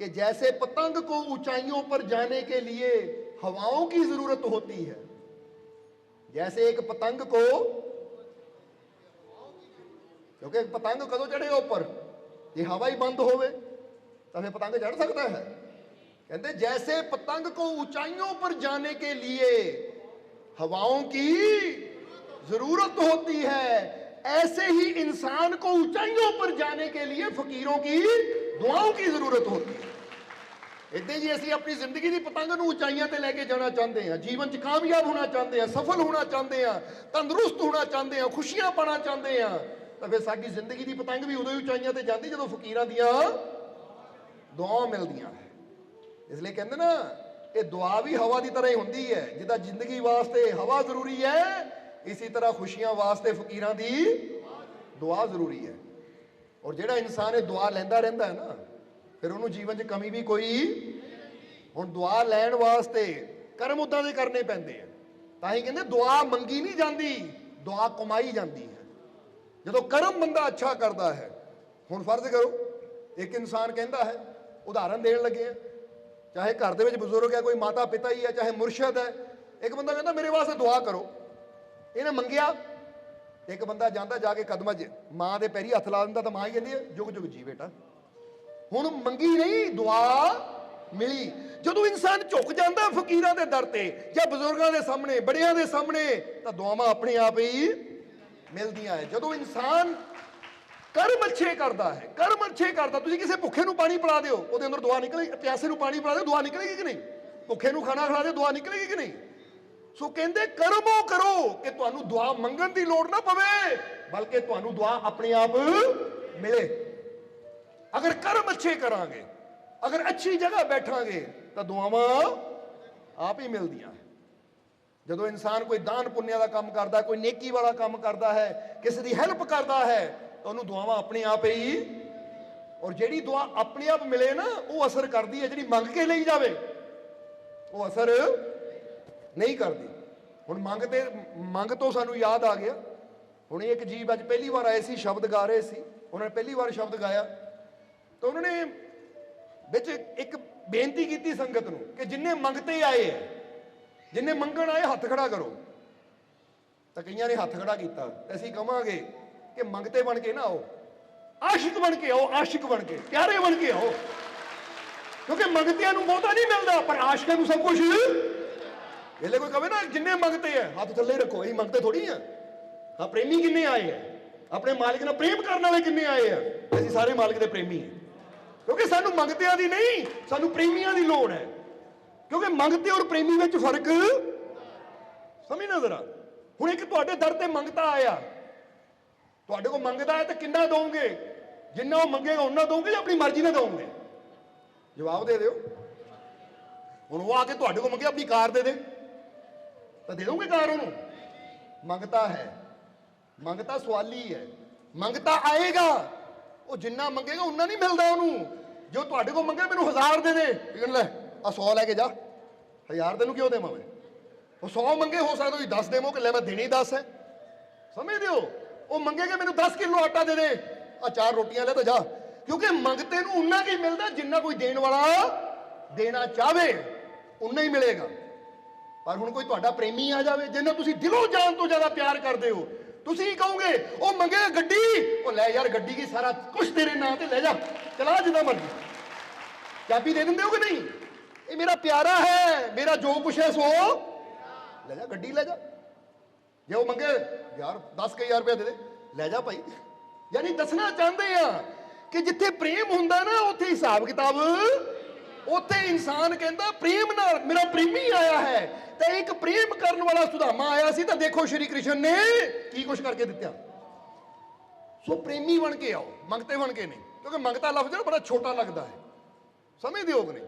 कि जैसे पतंग को ऊंचाइयों पर जाने के लिए हवाओं की जरूरत होती है जैसे एक पतंग को क्योंकि एक पतंग कदों चढ़ेगा ऊपर ये हवा ही बंद होवे तो फिर पतंग चढ़ सकता है कहते जैसे पतंग को ऊंचाइयों पर जाने के लिए हवाओं की जरूरत होती है ऐसे ही इंसान को ऊंचाइयों पर जाने के लिए फकीरों की दुआओं की जरूरत होती है ਇਦਾਂ ਜੀ ਅਸੀਂ ਆਪਣੀ ਜ਼ਿੰਦਗੀ ਦੀ ਪਤੰਗ ਨੂੰ ਉਚਾਈਆਂ ਤੇ ਲੈ ਕੇ ਜਾਣਾ ਚਾਹੁੰਦੇ ਹਾਂ ਜੀਵਨ 'ਚ ਕਾਮਯਾਬ ਹੋਣਾ ਚਾਹੁੰਦੇ ਹਾਂ ਸਫਲ ਹੋਣਾ ਚਾਹੁੰਦੇ ਹਾਂ ਤੰਦਰੁਸਤ ਹੋਣਾ ਚਾਹੁੰਦੇ ਹਾਂ ਖੁਸ਼ੀਆਂ ਪਾਣਾ ਚਾਹੁੰਦੇ ਹਾਂ ਤਾਂ ਫਿਰ ਸਾਡੀ ਜ਼ਿੰਦਗੀ ਦੀ ਪਤੰਗ ਵੀ ਉਦੋਂ ਹੀ ਉਚਾਈਆਂ ਤੇ ਜਾਂਦੀ ਜਦੋਂ ਫਕੀਰਾਂ ਦੀਆਂ ਦੁਆਵਾਂ ਮਿਲਦੀਆਂ ਇਸ ਲਈ ਕਹਿੰਦੇ ਨਾ ਇਹ ਦੁਆ ਵੀ ਹਵਾ ਦੀ ਤਰ੍ਹਾਂ ਹੀ ਹੁੰਦੀ ਹੈ ਜਿੱਦਾਂ ਜ਼ਿੰਦਗੀ ਵਾਸਤੇ ਹਵਾ ਜ਼ਰੂਰੀ ਹੈ ਇਸੇ ਤਰ੍ਹਾਂ ਖੁਸ਼ੀਆਂ ਵਾਸਤੇ ਫਕੀਰਾਂ ਦੀ ਦੁਆ ਜ਼ਰੂਰੀ ਹੈ ਔਰ ਜਿਹੜਾ ਇਨਸਾਨ ਇਹ ਦੁਆ ਲੈਂਦਾ ਰਹਿੰਦਾ ਹੈ ਨਾ ਫਿਰ ਉਹਨੂੰ ਜੀਵਨ 'ਚ ਕਮੀ ਵੀ ਕੋਈ ਹੁਣ ਦੁਆ ਲੈਣ ਵਾਸਤੇ ਕਰਮ ਉਦਾਂ ਦੇ ਕਰਨੇ ਪੈਂਦੇ ਆ ਤਾਂ ਹੀ ਕਹਿੰਦੇ ਦੁਆ ਮੰਗੀ ਨਹੀਂ ਜਾਂਦੀ ਦੁਆ ਕਮਾਈ ਜਾਂਦੀ ਹੈ ਜਦੋਂ ਕਰਮ ਬੰਦਾ ਅੱਛਾ ਕਰਦਾ ਹੈ ਹੁਣ ਫਰਜ਼ ਕਰੋ ਇੱਕ ਇਨਸਾਨ ਕਹਿੰਦਾ ਹੈ ਉਦਾਹਰਨ ਦੇਣ ਲੱਗੇ ਆ ਚਾਹੇ ਘਰ ਦੇ ਵਿੱਚ ਬਜ਼ੁਰਗ ਹੈ, ਕੋਈ ਮਾਤਾ ਪਿਤਾ ਹੀ ਹੈ, ਚਾਹੇ ਮੁਰਸ਼ਦ ਹੈ, ਇੱਕ ਬੰਦਾ ਕਹਿੰਦਾ ਮੇਰੇ ਵਾਸਤੇ ਦੁਆ ਕਰੋ। ਇਹਨੇ ਮੰਗਿਆ, ਇੱਕ ਬੰਦਾ ਜਾਂਦਾ ਜਾ ਕੇ ਕਦਮਾਂ 'ਚ, ਮਾਂ ਦੇ ਪੈਰੀ ਹੱਥ ਲਾ ਦਿੰਦਾ ਤਾਂ ਮਾਂ ਹੀ ਕਹਿੰਦੀ ਹੈ, ਜੁਗ ਜੁਗ ਜੀ ਬੇਟਾ। ਹੁਣ ਮੰਗੀ ਨਹੀਂ, ਦੁਆ ਮਿਲੀ। ਜਦੋਂ ਇਨਸਾਨ ਝੁਕ ਜਾਂਦਾ ਫਕੀਰਾਂ ਦੇ ਦਰ ਤੇ ਜਾਂ ਬਜ਼ੁਰਗਾਂ ਦੇ ਸਾਹਮਣੇ, ਬੜਿਆਂ ਦੇ ਸਾਹਮਣੇ, ਤਾਂ ਦੁਆਵਾਂ ਆਪਣੇ ਆਪ ਹੀ ਮਿਲਦੀਆਂ ਹੈ। ਜਦੋਂ ਇਨਸਾਨ ਕਰਮ ਅੱਛੇ ਕਰਦਾ ਹੈ, ਕਰਮ ਅੱਛੇ ਕਰਦਾ। ਤੁਸੀਂ ਕਿਸੇ ਭੁੱਖੇ ਨੂੰ ਪਾਣੀ ਪਿਲਾ ਦਿਓ, ਉਹਦੇ ਅੰਦਰ ਦੁਆ ਨਿਕਲੇਗੀ ਪਿਆਸੇ ਨੂੰ ਪਾਣੀ ਪਿਲਾ ਦਿਓ, ਦੁਆ ਨਿਕਲੇਗੀ ਕਿ ਨਹੀਂ? ਭੁੱਖੇ ਨੂੰ ਖਾਣਾ ਖਿਲਾ ਦਿਓ, ਦੁਆ ਨਿਕਲੇਗੀ ਕਿ ਨਹੀਂ? ਸੋ ਕਹਿੰਦੇ ਕਰਮੋ ਕਰੋ ਕਿ ਤੁਹਾਨੂੰ ਦੁਆ ਮੰਗਣ ਦੀ ਲੋੜ ਨਾ ਪਵੇ, ਬਲਕਿ ਤੁਹਾਨੂੰ ਦੁਆ ਆਪਣੇ ਆਪ ਮਿਲੇ। ਅਗਰ ਕਰਮ ਅੱਛੇ ਕਰਾਂਗੇ, ਅਗਰ ਅੱਛੀ ਜਗ੍ਹਾ ਬੈਠਾਂਗੇ, ਤਾਂ ਦੁਆਵਾਂ ਆਪ ਹੀ ਮਿਲਦੀਆਂ ਜਦੋਂ ਇਨਸਾਨ ਕੋਈ ਦਾਨ ਪੁੰਨਿਆ ਦਾ ਕੰਮ ਕਰਦਾ ਕੋਈ ਨੇਕੀ ਵਾਲਾ ਕੰਮ ਕਰਦਾ ਹੈ, ਕਿਸੇ ਦੀ ਹੈਲਪ ਕਰਦਾ ਹੈ ਤਾਂ ਉਹਨੂੰ ਦੁਆਵਾਂ ਆਪਣੇ ਆਪ ਹੀ ਔਰ ਜਿਹੜੀ ਦੁਆ ਆਪਣੇ ਆਪ ਮਿਲੇ ਨਾ, ਉਹ ਅਸਰ ਕਰਦੀ ਹੈ, ਜਿਹੜੀ ਮੰਗ ਕੇ ਲਈ ਜਾਵੇ, ਉਹ ਅਸਰ ਨਹੀਂ ਕਰਦੀ। ਹੁਣ ਮੰਗ ਤੇ, ਮੰਗ ਤੋਂ ਸਾਨੂੰ ਯਾਦ ਆ ਗਿਆ। ਹੁਣ ਇੱਕ ਜੀਵ ਅੱਜ ਪਹਿਲੀ ਵਾਰ ਆਏ ਸੀ, ਸ਼ਬਦ ਗਾ ਰਹੇ ਸੀ। ਉਹਨਾਂ ਨੇ ਪਹਿਲੀ ਵਾਰ ਸ਼ਬਦ ਗਾਇਆ। ਤਾਂ ਉਹਨਾਂ ਨੇ ਵਿੱਚ ਇੱਕ ਬੇਨਤੀ ਕੀਤੀ ਸੰਗਤ ਨੂੰ ਕਿ ਜਿੰਨੇ ਮੰਗਤੇ ਆਏ ਹੈ, ਜਿੰਨੇ ਮੰਗਣ ਆਏ, ਹੱਥ ਖੜਾ ਕਰੋ। ਤਾਂ ਕਈਆਂ ਨੇ ਹੱਥ ਖੜਾ ਕੀਤਾ। ਅਸੀਂ ਕਵਾਂਗੇ ਕਿ ਮੰਗਤੇ ਬਣ ਕੇ ਨਾ ਆਓ। ਆਸ਼ਿਕ ਬਣ ਕੇ ਆਓ, ਆਸ਼ਿਕ ਬਣ ਕੇ, ਪਿਆਰੇ ਬਣ ਕੇ ਆਓ। ਕਿਉਂਕਿ ਮੰਗਤਿਆਂ ਨੂੰ ਬਹੁਤਾ ਨਹੀਂ ਮਿਲਦਾ, ਪਰ ਆਸ਼ਿਕਾਂ ਨੂੰ ਸਭ ਕੁਝ ਇਹਲੇ ਕੋਈ ਕਵੇ ਨਾ, ਜਿੰਨੇ ਮੰਗਤੇ ਆ ਹੱਥ ਥੱਲੇ ਰੱਖੋ, ਅਸੀਂ ਮੰਗਤੇ ਥੋੜੀ ਆ ਹਾਂ, ਪ੍ਰੇਮੀ ਕਿੰਨੇ ਆਏ ਆ ਆਪਣੇ ਮਾਲਿਕ ਨਾਲ ਪ੍ਰੇਮ ਕਰਨ ਵਾਲੇ ਕਿੰਨੇ ਆਏ ਆ ਅਸੀਂ ਸਾਰੇ ਮਾਲਕ ਦੇ ਪ੍ਰੇਮੀ ਹਾਂ ਕਿਉਂਕਿ ਸਾਨੂੰ ਮੰਗਤਿਆਂ ਦੀ ਨਹੀਂ, ਸਾਨੂੰ ਪ੍ਰੇਮੀਆਂ ਦੀ ਲੋੜ ਹੈ ਕਿਉਂਕਿ ਮੰਗਤੇ ਔਰ ਪ੍ਰੇਮੀ ਵਿੱਚ ਫ਼ਰਕ ਸਮਝਣਾ ਜ਼ਰਾ। ਹੁਣ ਇੱਕ ਤੁਹਾਡੇ ਦਰ ਤੇ ਮੰਗਤਾ ਆਇਆ। ਤੁਹਾਡੇ ਕੋਲ ਮੰਗਦਾ ਹੈ ਤਾਂ ਕਿੰਨਾ ਦੋਗੇ ਜਿੰਨਾ ਉਹ ਮੰਗੇਗਾ ਉਹਨਾਂ ਦੋਗੇ ਜਾਂ ਆਪਣੀ ਮਰਜ਼ੀ ਨਾਲ ਦੋਗੇ ਜਵਾਬ ਦੇ ਦਿਓ। ਹੁਣ ਉਹ ਆ ਕੇ ਤੁਹਾਡੇ ਕੋਲ ਮੰਗੇ, ਆਪਣੀ ਕਾਰ ਦੇ ਦੇ। ਤਾਂ ਦੇ ਦੋਗੇ ਕਾਰ ਉਹਨੂੰ? ਮੰਗਤਾ ਹੈ। ਮੰਗਤਾ ਸਵਾਲੀ ਹੈ। ਮੰਗਤਾ ਆਏਗਾ। ਉਹ ਜਿੰਨਾ ਮੰਗੇਗਾ ਉਨਾ ਨਹੀਂ ਮਿਲਦਾ ਉਹਨੂੰ। ਜੋ ਤੁਹਾਡੇ ਕੋਲ ਮੰਗੇ, ਮੈਨੂੰ ਹਜ਼ਾਰ ਦੇ ਦੇ। ਇਹਨ ਲੈ ਆ 100 ਲੈ ਕੇ ਜਾ। ਹਜ਼ਾਰ ਤੈਨੂੰ ਕਿਉਂ ਦੇਵਾਂ ਮੈਂ? ਉਹ 100 ਮੰਗੇ, ਹੋ ਸਕਦਾ ਤੁਸੀਂ 10 ਦੇਵੋ ਕਿ ਲੈ, ਮੈਂ ਦੇਣੀ 10 ਹੈ। ਸਮਝਦੇ ਹੋ? ਉਹ ਮੰਗੇਗਾ ਮੈਨੂੰ 10 ਕਿਲੋ ਆਟਾ ਦੇ ਦੇ। ਆ ਚਾਰ ਰੋਟੀਆਂ ਲੈ ਤਾਂ ਜਾ। ਕਿਉਂਕਿ ਮੰਗਤੇ ਨੂੰ ਉਨਾ ਕੀ ਮਿਲਦਾ ਜਿੰਨਾ ਕੋਈ ਦੇਣ ਵਾਲਾ ਦੇਣਾ ਚਾਹਵੇ, ਉਨਾ ਹੀ ਮਿਲੇਗਾ। ਪਰ ਹੁਣ ਕੋਈ ਤੁਹਾਡਾ ਪ੍ਰੇਮੀ ਆ ਜਾਵੇ, ਜਿਹਨੂੰ ਤੁਸੀਂ ਦਿਲੋਂ ਜਾਨ ਤੋਂ ਜ਼ਿਆਦਾ ਪਿਆਰ ਕਰਦੇ ਹੋ, ਤੁਸੀਂ ਕਹੋਗੇ, ਉਹ ਮੰਗੇ ਗੱਡੀ, ਉਹ ਲੈ ਯਾਰ ਗੱਡੀ ਕੀ ਸਾਰਾ ਕੁਝ ਤੇਰੇ ਨਾਂ ਤੇ ਲੈ ਜਾ, ਚਲਾ ਜਿੱਦਾਂ ਮਰਜ਼ੀ। ਚਾਬੀ ਦੇ ਦਿੰਦੇ ਹੋ ਕਿ ਨਹੀਂ? ਇਹ ਮੇਰਾ ਪਿਆਰਾ ਹੈ, ਮੇਰਾ ਜੋ ਕੁਛ ਹੈ ਸੋ। ਲੈ ਜਾ, ਗੱਡੀ ਲੈ ਜਾ। ਜੇ ਉਹ ਮੰਗੇ ਯਾਰ 10000 ਰੁਪਏ ਦੇ ਦੇ। ਲੈ ਜਾ ਭਾਈ। ਯਾਨੀ ਦੱਸਣਾ ਚਾਹੁੰਦੇ ਆ ਕਿ ਜਿੱਥੇ ਪ੍ਰੇਮ ਹੁੰਦਾ ਨਾ, ਉੱਥੇ ਹਿਸਾਬ ਕਿਤਾਬ। ਉੱਥੇ ਇਨਸਾਨ ਕਹਿੰਦਾ, ਪ੍ਰੇਮ ਨਾਲ ਮੇਰਾ ਪ੍ਰੇਮੀ ਆਇਆ ਹੈ। ਤੇ ਇੱਕ ਪ੍ਰੇਮ ਕਰਨ ਵਾਲਾ ਸੁਧਾਮਾ ਆਇਆ ਸੀ, ਤਾਂ ਦੇਖੋ ਸ਼੍ਰੀ ਕ੍ਰਿਸ਼ਨ ਨੇ ਕੀ ਕੁਛ ਕਰਕੇ ਦਿੱਤਾ। ਸੋ ਪ੍ਰੇਮੀ ਬਣ ਕੇ ਆਓ, ਮੰਗਤੇ ਬਣ ਕੇ ਨਹੀਂ। ਕਿਉਂਕਿ ਮੰਗਤਾ ਲਫ਼ਜ਼ ਨਾ ਬੜਾ ਛੋਟਾ ਲੱਗਦਾ ਹੈ। ਸਮਝਦੇ ਹੋ ਕਿ ਨਹੀਂ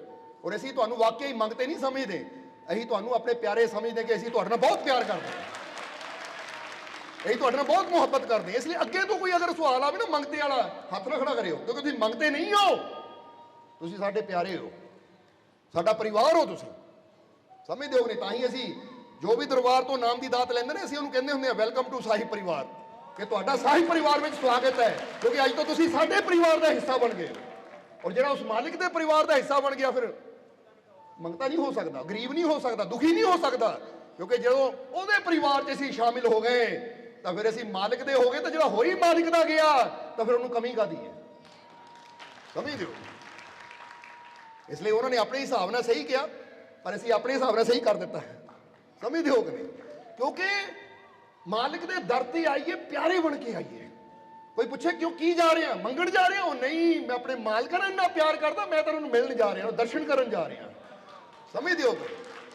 ਔਰ ਅਸੀਂ ਤੁਹਾਨੂੰ ਵਾਕਿਆ ਹੀ ਮੰਗਤੇ ਨਹੀਂ ਸਮਝਦੇ। ਅਸੀਂ ਤੁਹਾਨੂੰ ਆਪਣੇ ਪਿਆਰੇ ਸਮਝਦੇ ਕਿ ਅਸੀਂ ਤੁਹਾਡੇ ਨਾਲ ਬਹੁਤ ਪਿਆਰ ਕਰਦੇ ਹਾਂ। ਅਸੀਂ ਤੁਹਾਡੇ ਨਾਲ ਬਹੁਤ ਮੁਹੱਬਤ ਕਰਦੇ ਹਾਂ, ਇਸ ਲਈ ਅੱਗੇ ਤੋਂ ਕੋਈ ਅਗਰ ਸਵਾਲ ਆਵੇ ਨਾ, ਮੰਗਤੇ ਵਾਲਾ, ਹੱਥ ਨਾ ਖੜਾ ਕਰਿਓ, ਕਿਉਂਕਿ ਤੁਸੀਂ ਮੰਗਤੇ ਨਹੀਂ ਹੋ। ਤੁਸੀਂ ਸਾਡੇ ਪਿਆਰੇ ਹੋ। ਸਾਡਾ ਪਰਿਵਾਰ ਹੋ ਤੁਸੀਂ। ਸਮਝਦੇ ਹੋ ਨਹੀਂ? ਤਾਂ ਹੀ ਅਸੀਂ ਜੋ ਵੀ ਦਰਬਾਰ ਤੋਂ ਨਾਮ ਦੀ ਦਾਤ ਲੈਂਦੇ ਨੇ, ਅਸੀਂ ਉਹਨੂੰ ਕਹਿੰਦੇ ਹੁੰਦੇ ਆ ਵੈਲਕਮ ਟੂ ਸਾਹਿਬ ਪਰਿਵਾਰ। ਕਿ ਤੁਹਾਡਾ ਸਾਹਿਬ ਪਰਿਵਾਰ ਵਿੱਚ ਸਵਾਗਤ ਹੈ, ਕਿਉਂਕਿ ਅੱਜ ਤੋਂ ਤੁਸੀਂ ਸਾਡੇ ਪਰਿਵਾਰ ਦਾ ਹਿੱਸਾ ਬਣ ਗਏ। ਔਰ ਜਿਹੜਾ ਉਸ ਮਾਲਿਕ ਦੇ ਪਰਿਵਾਰ ਦਾ ਹਿੱਸਾ ਬਣ ਗਿਆ, ਫਿਰ ਮੰਗਤਾ ਨਹੀਂ ਹੋ ਸਕਦਾ, ਗਰੀਬ ਨਹੀਂ ਹੋ ਸਕਦਾ, ਦੁਖੀ ਨਹੀਂ ਹੋ ਸਕਦਾ, ਕਿਉਂਕਿ ਜਦੋਂ ਉਹਦੇ ਪਰਿਵਾਰ 'ਚ ਅਸੀਂ ਸ਼ਾਮਿਲ ਹੋ ਗਏ ਤਾਂ ਫਿਰ ਅਸੀਂ ਮਾਲਕ ਦੇ ਹੋ ਗਏ ਤਾਂ ਜਿਹੜਾ ਹੋਈ ਮਾਲਿਕ ਦਾ ਗਿਆ, ਤਾਂ ਫਿਰ ਉਹਨੂੰ ਕਮੀ ਕਾਦੀ ਹੈ? ਸਮਝਦੇ ਹੋ ਇਸ ਲਈ ਉਹਨਾਂ ਨੇ ਆਪਣੇ ਹਿਸਾਬ ਨਾਲ ਸਹੀ ਕਿਹਾ, ਪਰ ਅਸੀਂ ਆਪਣੇ ਹਿਸਾਬ ਨਾਲ ਸਹੀ ਕਰ ਦਿੱਤਾ। ਸਮਝਦੇ ਹੋ ਕਿ ਨਹੀਂ? ਕਿਉਂਕਿ ਮਾਲਕ ਦੇ ਦਰ ਤੇ ਆਈਏ, ਪਿਆਰੇ ਬਣ ਕੇ ਆਈਏ। ਕੋਈ ਪੁੱਛੇ ਕਿਉਂ ਕੀ ਜਾ ਰਹੇ? ਆ ਮੰਗਣ ਜਾ ਰਹੇ? ਹੋ ਨਹੀਂ, ਮੈਂ ਆਪਣੇ ਮਾਲਕ ਨਾਲ ਇੰਨਾ ਪਿਆਰ ਕਰਦਾ, ਮੈਂ ਤਾਂ ਉਹਨੂੰ ਮਿਲਣ ਜਾ ਰਿਹਾ ਦਰਸ਼ਨ ਕਰਨ ਜਾ ਰਿਹਾ। ਸਮਝਦੇ ਹੋ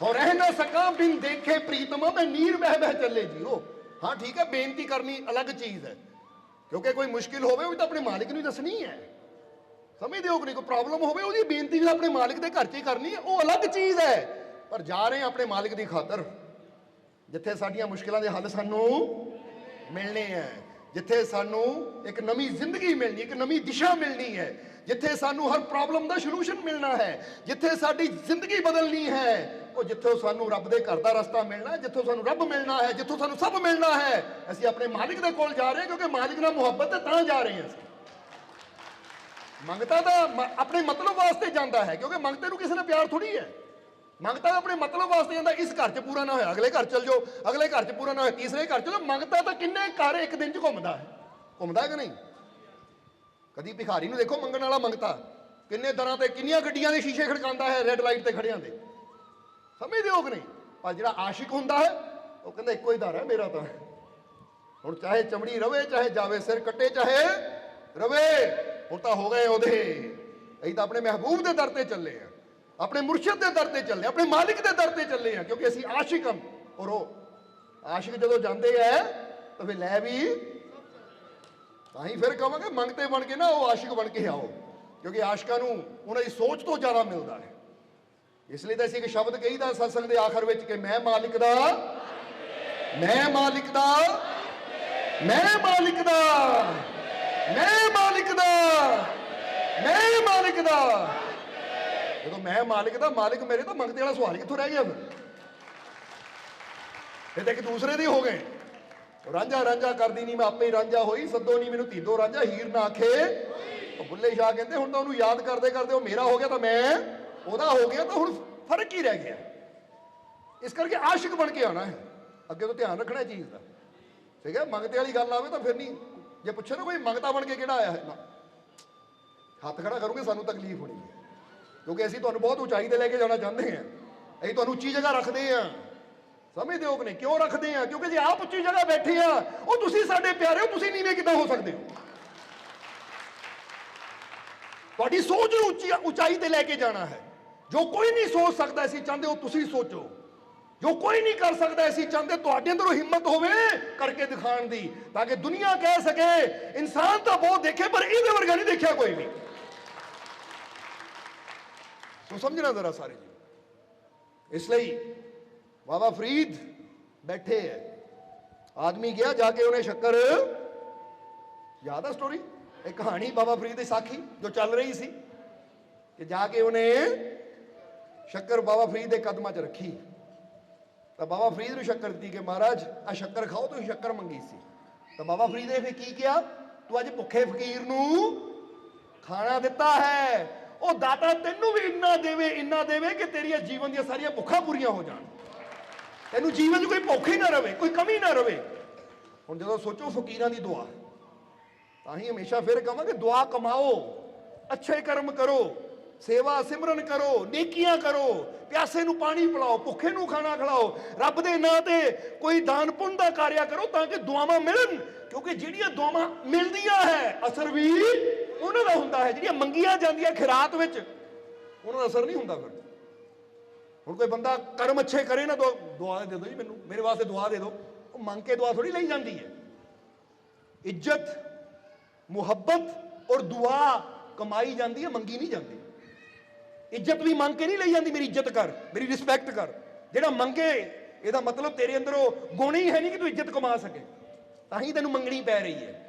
ਹੋ ਰਹਿ ਨਾ ਸਕਾਂ ਬਿਨ ਦੇਖੇ ਪ੍ਰੀਤਮਾ, ਮੈਂ ਨੀਰ ਬਹਿ ਬਹਿ ਚੱਲੇ ਜੀਓ। ਹਾਂ, ਠੀਕ ਹੈ, ਬੇਨਤੀ ਕਰਨੀ ਅਲੱਗ ਚੀਜ਼ ਹੈ। ਕਿਉਂਕਿ ਕੋਈ ਮੁਸ਼ਕਿਲ ਹੋਵੇ, ਉਹ ਤਾਂ ਆਪਣੇ ਮਾਲਿਕ ਨੂੰ ਹੀ ਦੱਸਣੀ ਹੈ। ਸਮਝਦੇ ਹੋ ਕਿ ਨਹੀਂ? ਕੋਈ ਪ੍ਰੋਬਲਮ ਹੋਵੇ, ਉਹਦੀ ਬੇਨਤੀ ਵੀ ਆਪਣੇ ਮਾਲਿਕ ਦੇ ਘਰ 'ਚ ਹੀ ਕਰਨੀ ਹੈ। ਉਹ ਅਲੱਗ ਚੀਜ਼ ਹੈ। ਪਰ ਜਾ ਰਹੇ ਆਪਣੇ ਮਾਲਿਕ ਦੀ ਖਾਤਰ, ਜਿੱਥੇ ਸਾਡੀਆਂ ਮੁਸ਼ਕਿਲਾਂ ਦੇ ਹੱਲ ਸਾਨੂੰ ਮਿਲਣੇ ਹੈ। ਜਿੱਥੇ ਸਾਨੂੰ ਇੱਕ ਨਵੀਂ ਜ਼ਿੰਦਗੀ ਮਿਲਣੀ, ਇੱਕ ਨਵੀਂ ਦਿਸ਼ਾ ਮਿਲਣੀ ਹੈ, ਜਿੱਥੇ ਸਾਨੂੰ ਹਰ ਪ੍ਰੋਬਲਮ ਦਾ ਸੋਲੂਸ਼ਨ ਮਿਲਣਾ ਹੈ, ਜਿੱਥੇ ਸਾਡੀ ਜ਼ਿੰਦਗੀ ਬਦਲਣੀ ਹੈ, ਉਹ ਜਿੱਥੋਂ ਸਾਨੂੰ ਰੱਬ ਦੇ ਘਰ ਦਾ ਰਸਤਾ ਮਿਲਣਾ ਹੈ ਜਿੱਥੋਂ ਸਾਨੂੰ ਰੱਬ ਮਿਲਣਾ ਹੈ, ਜਿੱਥੋਂ ਸਾਨੂੰ ਸਭ ਮਿਲਣਾ ਹੈ, ਅਸੀਂ ਆਪਣੇ ਮਾਲਿਕ ਦੇ ਕੋਲ ਜਾ ਰਹੇ ਹਾਂ, ਕਿਉਂਕਿ ਮਾਲਿਕ ਨਾਲ ਮੁਹੱਬਤ ਹੈ, ਤਾਂ ਜਾ ਰਹੇ ਹਾਂ ਅਸੀਂ। ਮੰਗਤਾ ਤਾਂ ਮ- ਆਪਣੇ ਮਤਲਬ ਵਾਸਤੇ ਜਾਂਦਾ ਹੈ, ਕਿਉਂਕਿ ਮੰਗਤੇ ਨੂੰ ਕਿਸੇ ਨੇ ਪਿਆਰ ਥੋੜੀ ਹੈ। ਮੰਗਤਾ ਤਾਂ ਆਪਣੇ ਮਤਲਬ ਵਾਸਤੇ ਜਾਂਦਾ, ਇਸ ਘਰ 'ਚ ਪੂਰਾ ਨਾ ਹੋਇਆ, ਅਗਲੇ ਘਰ ਚਲ ਜਾਓ, ਅਗਲੇ ਘਰ 'ਚ ਪੂਰਾ ਨਾ ਹੋਇਆ, ਤੀਸਰੇ ਘਰ ਚਲੋ, ਮੰਗਤਾ ਤਾਂ ਕਿੰਨੇ ਘਰ ਇੱਕ ਦਿਨ 'ਚ ਘੁੰਮਦਾ ਹੈ। ਘੁੰਮਦਾ ਹੈ ਕਿ ਨਹੀਂ? ਕਦੀ ਭਿਖਾਰੀ ਨੂੰ ਦੇਖੋ ਮੰਗਣ ਵਾਲਾ ਮੰਗਤਾ, ਕਿੰਨੇ ਦਰਾਂ ਤੇ ਕਿੰਨੀਆਂ ਗੱਡੀਆਂ ਦੇ ਸ਼ੀਸ਼ੇ ਖੜਕਾਉਂਦਾ ਹੈ ਰੈੱਡ ਲਾਈਟ ਤੇ ਖੜਿਆਂ ਦੇ। ਸਮਝਦੇ ਹੋ ਕਿ ਨਹੀਂ? ਪਰ ਜਿਹੜਾ ਆਸ਼ਿਕ ਹੁੰਦਾ ਹੈ, ਉਹ ਕਹਿੰਦਾ ਇੱਕੋ ਹੀ ਦਰ ਹੈ ਮੇਰਾ ਤਾਂ। ਹੁਣ ਚਾਹੇ ਚਮੜੀ ਰਵੇ, ਚਾਹੇ ਜਾਵੇ ਸਿਰ ਕੱਟੇ, ਚਾਹੇ ਰਵੇ, ਹੁਣ ਤਾਂ ਹੋ ਗਏ ਉਹਦੇ। ਅਸੀਂ ਤਾਂ ਆਪਣੇ ਮਹਿਬੂਬ ਦੇ ਦਰ ਤੇ ਚੱਲੇ ਆ ਆਪਣੇ ਮੁਰਸ਼ਿਦ ਦੇ ਦਰ ਤੇ ਚੱਲੇ, ਆਪਣੇ ਮਾਲਿਕ ਦੇ ਦਰ ਤੇ ਚੱਲੇ ਆ, ਕਿਉਂਕਿ ਅਸੀਂ ਆਸ਼ਿਕ ਹਾਂ। ਔਰ ਉਹ ਆਸ਼ਿਕ ਜਦੋਂ ਜਾਂਦੇ ਆ, ਤਾਂ ਫਿਰ ਲੈ ਵੀ, ਤਾਂ ਹੀ ਫਿਰ ਕਹਾਂਗੇ ਮੰਗਤੇ ਬਣ ਕੇ ਨਾ ਉਹ ਆਸ਼ਿਕ ਬਣ ਕੇ ਆਓ, ਕਿਉਂਕਿ ਆਸ਼ਿਕਾਂ ਨੂੰ ਉਹਨਾਂ ਦੀ ਸੋਚ ਤੋਂ ਜ਼ਿਆਦਾ ਮਿਲਦਾ ਹੈ। ਇਸ ਲਈ ਤਾਂ ਅਸੀਂ ਇੱਕ ਸ਼ਬਦ ਕਹੀਦਾ ਸਤਸੰਗ ਦੇ ਆਖਰ ਵਿੱਚ ਕਿ ਮੈਂ ਮਾਲਿਕ ਦਾ, ਮੈਂ ਮਾਲਿਕ ਦਾ, ਮੈਂ ਮਾਲਿਕ ਦਾ, ਮੈਂ ਮਾਲਿਕ ਦਾ, ਮੈਂ ਮਾਲਿਕ ਦਾ। ਜਦੋਂ ਮੈਂ ਮਾਲਿਕ ਦਾ ਮਾਲਿਕ ਮੇਰੇ ਤਾਂ ਮੰਗਤੇ ਵਾਲਾ ਸਵਾਲ ਕਿੱਥੋਂ ਰਹਿ ਗਿਆ ਫਿਰ? ਇਹ ਤਾਂ ਇੱਕ ਦੂਸਰੇ ਦੇ ਹੋ ਗਏ। ਰਾਂਝਾ ਰਾਂਝਾ ਕਰਦੀ ਨਹੀਂ ਮੈਂ ਆਪੇ ਹੀ ਰਾਂਝਾ ਹੋਈ, ਸੱਦੋ ਨਹੀਂ ਮੈਨੂੰ ਧੀਦੋ ਰਾਂਝਾ ਹੀਰ ਨਾ ਆਖੇ। ਬੁੱਲੇ ਸ਼ਾਹ ਕਹਿੰਦੇ, ਹੁਣ ਤਾਂ ਉਹਨੂੰ ਯਾਦ ਕਰਦੇ ਕਰਦੇ ਉਹ ਮੇਰਾ ਹੋ ਗਿਆ ਤਾਂ ਮੈਂ, ਉਹਦਾ ਹੋ ਗਿਆ ਤਾਂ ਹੁਣ ਫ਼ਰਕ ਹੀ ਰਹਿ ਗਿਆ। ਇਸ ਕਰਕੇ ਆਸ਼ਿਕ ਬਣ ਕੇ ਆਣਾ ਹੈ। ਅੱਗੇ ਤੋਂ ਧਿਆਨ ਰੱਖਣਾ ਚੀਜ਼ ਦਾ। ਠੀਕ ਹੈ, ਮੰਗਤੇ ਵਾਲੀ ਗੱਲ ਆਵੇ ਤਾਂ ਫਿਰ ਨਹੀਂ। ਜੇ ਪੁੱਛੇ ਨਾ ਕੋਈ ਮੰਗਤਾ ਬਣ ਕੇ ਕਿਹੜਾ ਆਇਆ ਹੈ? ਨਾ। ਹੱਥ ਖੜਾ ਕਰੋਗੇ, ਸਾਨੂੰ ਤਕਲੀਫ ਹੋਣੀ ਹੈ। ਕਿਉਂਕਿ ਅਸੀਂ ਤੁਹਾਨੂੰ ਬਹੁਤ ਉਚਾਈ ਤੇ ਲੈ ਕੇ ਜਾਣਾ ਚਾਹੁੰਦੇ ਹਾਂ। ਅਸੀਂ ਤੁਹਾਨੂੰ ਉੱਚੀ ਜਗ੍ਹਾ ਰੱਖਦੇ ਹਾਂ। ਸਮਝਦੇ ਹੋ ਕਿ ਨਹੀਂ? ਕਿਉਂ ਰੱਖਦੇ ਹਾਂ? ਕਿਉਂਕਿ ਜੇ ਆਪ ਉੱਚੀ ਜਗ੍ਹਾ ਬੈਠੇ ਆ ਉਹ ਤੁਸੀਂ ਸਾਡੇ ਪਿਆਰੇ ਹੋ, ਤੁਸੀਂ ਨੀਵੇਂ ਕਿੱਦਾਂ ਹੋ ਸਕਦੇ ਹੋ? ਤੁਹਾਡੀ ਸੋਚ ਨੂੰ ਉੱਚੀ ਉਚਾਈ ਤੇ ਲੈ ਕੇ ਜਾਣਾ ਹੈ। ਜੋ ਕੋਈ ਨਹੀਂ ਸੋਚ ਸਕਦਾ ਅਸੀਂ ਚਾਹੁੰਦੇ ਹੋ, ਤੁਸੀਂ ਸੋਚੋ। ਜੋ ਕੋਈ ਨਹੀਂ ਕਰ ਸਕਦਾ ਅਸੀਂ ਚਾਹੁੰਦੇ, ਤੁਹਾਡੇ ਅੰਦਰੋਂ ਹਿੰਮਤ ਹੋਵੇ ਕਰਕੇ ਦਿਖਾਣ ਦੀ, ਤਾਂ ਕਿ ਦੁਨੀਆ ਕਹਿ ਸਕੇ, ਇਨਸਾਨ ਤਾਂ ਬਹੁਤ ਦੇਖੇ, ਪਰ ਇਹਦੇ ਵਰਗਾ ਨਹੀਂ ਦੇਖਿਆ ਕੋਈ ਵੀ। ਸੋ ਸਮਝਣਾ ਜ਼ਰਾ ਸਾਰੇ ਜੀ ਇਸ ਲਈ ਬਾਬਾ ਫਰੀਦ ਬੈਠੇ ਹੈ ਆਦਮੀ ਗਿਆ, ਜਾ ਕੇ ਉਹਨੇ ਸ਼ੱਕਰ। ਯਾਦ ਆ ਸਟੋਰੀ ਇਹ ਕਹਾਣੀ ਬਾਬਾ ਫਰੀਦ ਦੀ ਸਾਖੀ ਜੋ ਚੱਲ ਰਹੀ ਸੀ। ਕਿ ਜਾ ਕੇ ਉਹਨੇ ਸ਼ੱਕਰ ਬਾਬਾ ਫਰੀਦ ਦੇ ਕਦਮਾਂ 'ਚ ਰੱਖੀ। ਤਾਂ ਬਾਬਾ ਫਰੀਦ ਨੂੰ ਸ਼ੱਕਰ ਦਿੱਤੀ ਕਿ ਮਹਾਰਾਜ ਆ ਸ਼ੱਕਰ ਖਾਓ, ਤੁਸੀਂ ਸ਼ੱਕਰ ਮੰਗੀ ਸੀ। ਤਾਂ ਬਾਬਾ ਫਰੀਦ ਨੇ ਫਿਰ ਕੀ ਕਿਹਾ? ਤੂੰ ਅੱਜ ਭੁੱਖੇ ਫਕੀਰ ਨੂੰ ਖਾਣਾ ਦਿੱਤਾ ਹੈ। ਉਹ ਦਾਤਾ ਤੈਨੂੰ ਵੀ ਇੰਨਾ ਦੇਵੇ ਇੰਨਾ ਦੇਵੇ ਕਿ ਤੇਰੀਆਂ ਜੀਵਨ ਦੀਆਂ ਸਾਰੀਆਂ ਭੁੱਖਾਂ ਪੂਰੀਆਂ ਹੋ ਜਾਣ। ਤੈਨੂੰ ਜੀਵਨ 'ਚ ਕੋਈ ਭੁੱਖ ਹੀ ਨਾ ਰਵੇ, ਕੋਈ ਕਮੀ ਨਾ ਰਵੇ। ਹੁਣ ਜਦੋਂ ਸੋਚੋ ਫਕੀਰਾਂ ਦੀ ਦੁਆ, ਤਾਂ ਹੀ ਹਮੇਸ਼ਾ ਫਿਰ ਕਹਾਂਗੇ, ਦੁਆ ਕਮਾਓ, ਅੱਛੇ ਕਰਮ ਕਰੋ, ਸੇਵਾ ਸਿਮਰਨ ਕਰੋ, ਨੇਕੀਆਂ ਕਰੋ, ਪਿਆਸੇ ਨੂੰ ਪਾਣੀ ਪਿਲਾਓ, ਭੁੱਖੇ ਨੂੰ ਖਾਣਾ ਖਿਲਾਓ, ਰੱਬ ਦੇ ਨਾਂ ਤੇ ਕੋਈ ਦਾਨ ਪੁੰਨ ਦਾ ਕਾਰਿਆ ਕਰੋ ਤਾਂ ਕਿ ਦੁਆਵਾਂ ਮਿਲਣ, ਕਿਉਂਕਿ ਜਿਹੜੀਆਂ ਦੁਆਵਾਂ ਮਿਲਦੀਆਂ ਹੈ, ਅਸਰ ਵੀ ਉਹਨਾਂ ਦਾ ਹੁੰਦਾ ਹੈ, ਜਿਹੜੀਆਂ ਮੰਗੀਆਂ ਜਾਂਦੀਆਂ ਖਿਰਾਤ ਵਿੱਚ, ਉਹਨਾਂ ਦਾ ਅਸਰ ਨਹੀਂ ਹੁੰਦਾ ਫਿਰ। ਹੁਣ ਕੋਈ ਬੰਦਾ ਕਰਮ ਅੱਛੇ ਕਰੇ ਨਾ, ਦੁਆ ਦੁਆ ਦੇ ਦਿਓ ਜੀ ਮੈਨੂੰ, ਮੇਰੇ ਵਾਸਤੇ ਦੁਆ ਦੇ ਦਿਓ। ਉਹ ਮੰਗ ਕੇ ਦੁਆ ਥੋੜੀ ਲਈ ਜਾਂਦੀ ਹੈ। ਇੱਜ਼ਤ, ਮੁਹੱਬਤ ਔਰ ਦੁਆ ਕਮਾਈ ਜਾਂਦੀ ਹੈ, ਮੰਗੀ ਨਹੀਂ ਜਾਂਦੀ। ਇੱਜ਼ਤ ਵੀ ਮੰਗ ਕੇ ਨਹੀਂ ਲਈ ਜਾਂਦੀ, ਮੇਰੀ ਇੱਜ਼ਤ ਕਰ, ਮੇਰੀ ਰਿਸਪੈਕਟ ਕਰ। ਜਿਹੜਾ ਮੰਗੇ, ਇਹਦਾ ਮਤਲਬ ਤੇਰੇ ਅੰਦਰੋਂ ਗੁਣ ਹੀ ਹੈ ਨਹੀਂ ਕਿ ਤੂੰ ਇੱਜ਼ਤ ਕਮਾ ਸਕੇ। ਤਾਂ ਹੀ ਤੈਨੂੰ ਮੰਗਣੀ ਪੈ ਰਹੀ ਹੈ।